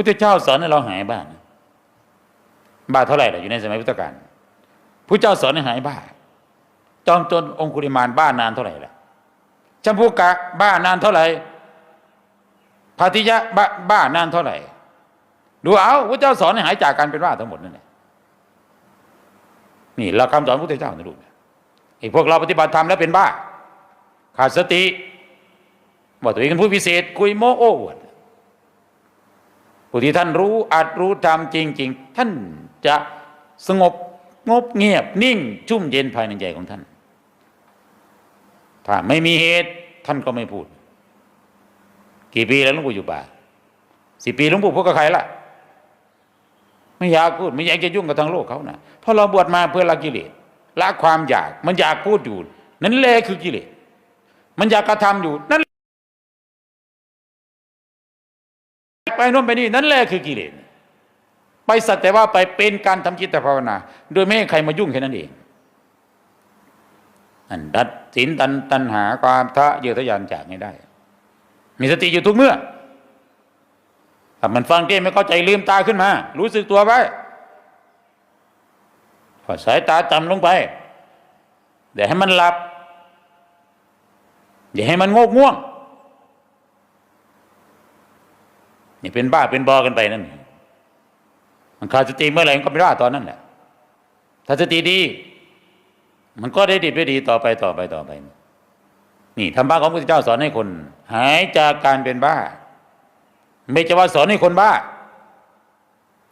พุทธเจ้าสอนให้เราหายบ้านะบ้าเท่าไหร่ล่ะอยู่ในสมัยพุทธกาลพระเจ้าสอนให้หายบ้า จอมจรองคุริมานบ้านานเท่าไหร่ล่ะจำพวกกะบ้านานเท่าไหร่พาติยะบ้าบ้านานเท่าไหร่ ดูเอาพระเจ้าสอนให้หายจากการเป็นบ้าทั้งหมดนั่นแหละนี่หลักคำสอนพระพุทธเจ้านะลูกไอ้พวกเราปฏิบัติธรรมแล้วเป็นบ้า ขาดสติบอกตัวเองเป็นผู้พิเศษ คุยโม้โอ้อวด ผู้ที่ท่านรู้อาจรู้ธรรมจริง ๆ ท่านจะสงบงบเงียบนิ่ง ชุ่มเย็นภายในใจของท่าน ถ้าไม่มีเหตุท่านก็ไม่พูด กี่ปีแล้วหลวงปู่อยู่ป่าสิปีหลวงปู่พูดกับใครล่ะ ไม่อยากพูด ไม่อยากจะยุ่งกับทางโลกเขานะเพราะเราบวชมาเพื่อละกิเลสละความอยาก มันอยากพูดอยู่ นั่นแหละคือกิเลสมันอยากกระทำอยู่นั่น ไปโน่นไปนี่นั่นแหละคือกิเลสไปสัตว์แต่ว่าไปเป็นการทำจิตภาวนา โดยไม่ให้ใครมายุ่งแค่นั้นเองอันดัดสินตันตันหาความทะเยอทะยานจากให้ได้ มีสติอยู่ทุกเมื่อถ้ามันฟังเทศไม่เข้าใจลืมตาขึ้นมา รู้สึกตัวไว้พอสายตาต่ำลงไปเดี๋ยวให้มันหลับอย่าให้มันโงกง่วง นี่เป็นบ้าเป็นบอกันไปนั่นมันขาดสติเมื่อไหร่มันก็ไม่บ้าตอนนั้นแหละถ้าสติดี มันก็ได้ดีได้ดีต่อไปต่อไปต่อไป นี่ธรรมะของพระพุทธเจ้าสอนให้คน หายจากการเป็นบ้า ไม่จะว่าสอนให้คนบ้า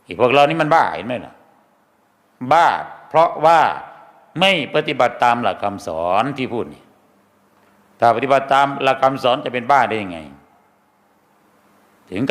อีกพวกเรานี่มันบ้าเห็นไหมล่ะ บ้า เพราะว่าไม่ปฏิบัติตามหลักคำสอนที่พูดนี่ถ้าปฏิบัติตามหลักคำสอนจะเป็นบ้าได้ยังไง ถึงกับ